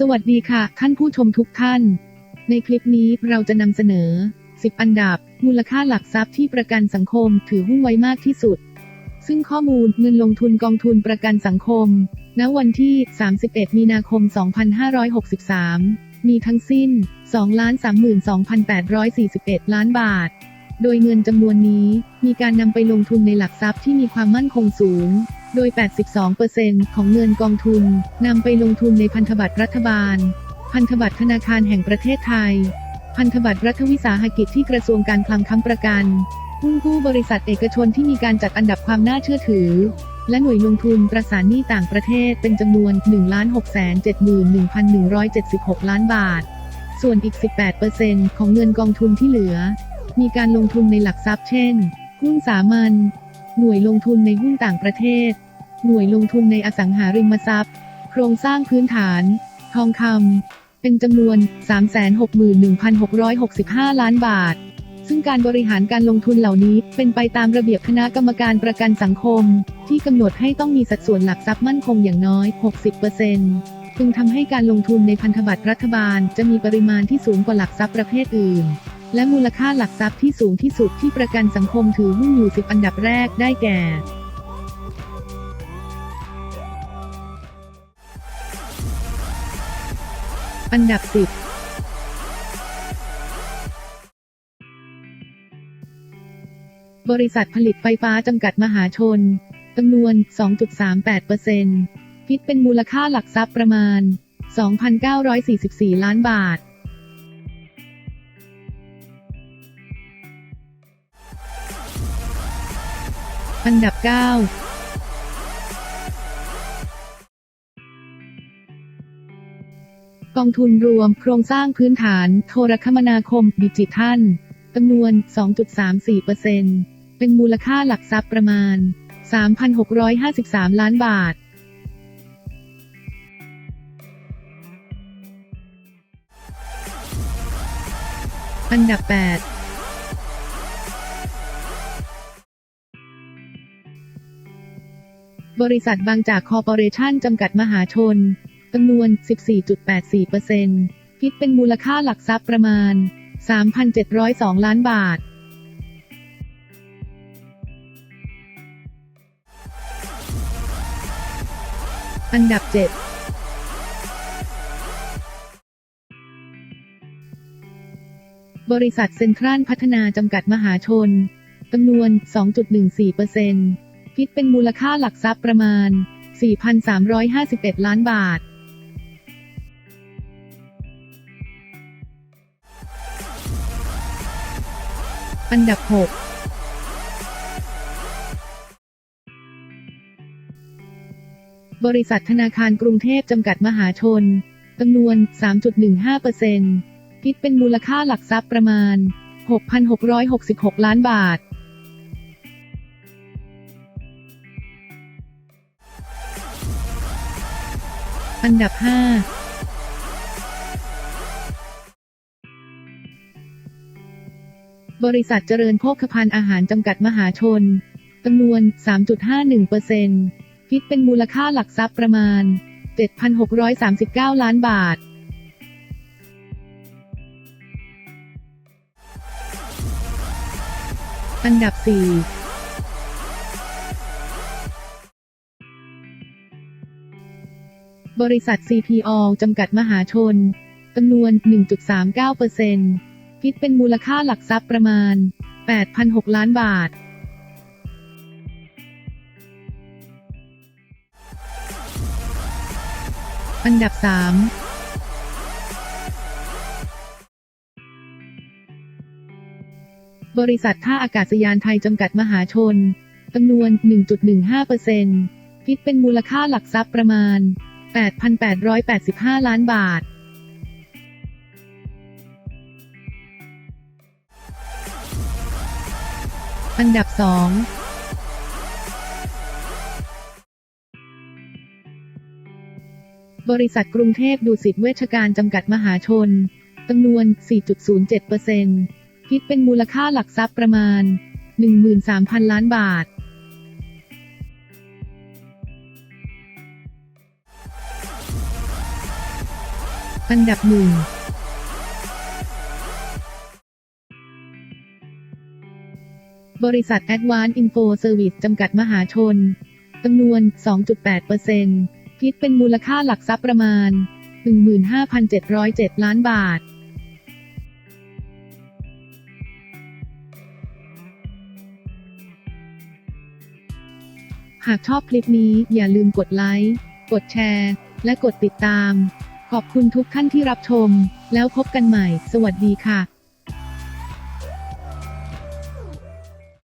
สวัสดีค่ะ ท่านผู้ชมทุกท่าน ในคลิปนี้เราจะนำเสนอ 10 อันดับ มูลค่าหลักทรัพย์ที่ประกันสังคมถือหุ้นไว้มากที่สุด ซึ่งข้อมูลเงินลงทุนกองทุนประกันสังคม ณ วันที่ 31 มีนาคม 2563 มีทั้งสิ้น 232,841 ล้านบาท โดยเงินจำนวนนี้มีการนำไปลงทุนในหลักทรัพย์ที่มีความมั่นคงสูง โดย 82%ของเงินกองทุนนำไปลงทุนในพันธบัตรรัฐบาล พันธบัตรธนาคารแห่งประเทศไทย พันธบัตรรัฐวิสาหกิจที่กระทรวงการคลังค้ำประกันหุ้นกู้บริษัทเอกชนที่มีการจัดอันดับความน่าเชื่อถือ และหน่วยลงทุนประสานหนี้ต่างประเทศเป็นจำนวน 1,671,176 ล้านบาท ส่วนอีก 18%ของเงินกองทุนที่เหลือ มีการลงทุนในหลักทรัพย์เช่น หุ้นสามัญ หน่วยลงทุนในหุ้นต่างประเทศ หน่วยลงทุนในอสังหาริมทรัพย์ โครงสร้างพื้นฐาน ทองคำเป็นจำนวน 361,665 ล้านบาท ซึ่งการบริหารการลงทุนเหล่านี้เป็นไปตามระเบียบคณะกรรมการประกันสังคม ที่กำหนดให้ต้องมีสัดส่วนหลักทรัพย์มั่นคงอย่างน้อย 60%จึงทำให้การลงทุนในพันธบัตรรัฐบาลจะมีปริมาณที่สูงกว่าหลักทรัพย์ประเภทอื่นและมูลค่าหลักทรัพย์ที่สูงที่สุดที่ประกันสังคมถือหุ้นอยู่ 10 อันดับแรกได้แก่ อันดับ 10 บริษัทผลิตไฟฟ้าจำกัดมหาชนจำนวน 2.38%คิดเป็นมูลค่าหลักทรัพย์ประมาณ 2,944 ล้านบาทอันดับ 9 กองทุนรวมโครงสร้างพื้นฐาน โทรคมนาคม ดิจิทัลจำนวน 2.34%เป็นมูลค่าหลักทรัพย์ประมาณ 3,653 ล้านบาทอันดับ 8 บริษัทบางจากคอร์ปอเรชั่นจำกัดมหาชน จำนวน 14.84%คิดเป็นมูลค่าหลักทรัพย์ประมาณ 3,702 ล้านบาทอันดับ 7 บริษัทเซ็นทรัลพัฒนาจำกัดมหาชน จำนวน 2.14%คิดเป็นมูลค่าหลักทรัพย์ประมาณ 4,351 ล้านบาท อันดับ 6 บริษัทธนาคารกรุงเทพจำกัดมหาชนจำนวน 3.15%คิดเป็นมูลค่าหลักทรัพย์ประมาณ 6,666 ล้านบาทอันดับ 5 บริษัทเจริญโภคภัณฑ์อาหารจำกัดมหาชนจำนวน 3.51%คิดเป็นมูลค่าหลักทรัพย์ประมาณ 7,639 ล้านบาทอันดับ 4 บริษัท CPO จำกัดมหาชนจำนวน 1.39% คิดเป็นมูลค่าหลักทรัพย์ประมาณ 8,006 ล้านบาทอันดับ 3 บริษัทท่าอากาศยานไทยจำกัดมหาชนจำนวน 1.15%คิดเป็นมูลค่าหลักทรัพย์ประมาณ 8,885 ล้านบาท อันดับ 2บริษัทกรุงเทพดูสิตเวชการจำกัดมหาชน จำนวน 4.07%คิดเป็นมูลค่าหลักทรัพย์ประมาณ 13,000 ล้านบาท อันดับหนึ่ง บริษัท Advanced Info Service จำกัดมหาชนจำนวน 2.8%คิดเป็นมูลค่าหลักทรัพย์ประมาณ 15,707 ล้านบาทหากชอบคลิปนี้อย่าลืมกดไลค์ กดแชร์ และกดติดตาม ขอบคุณทุกท่านที่รับชม แล้วพบกันใหม่ สวัสดีค่ะ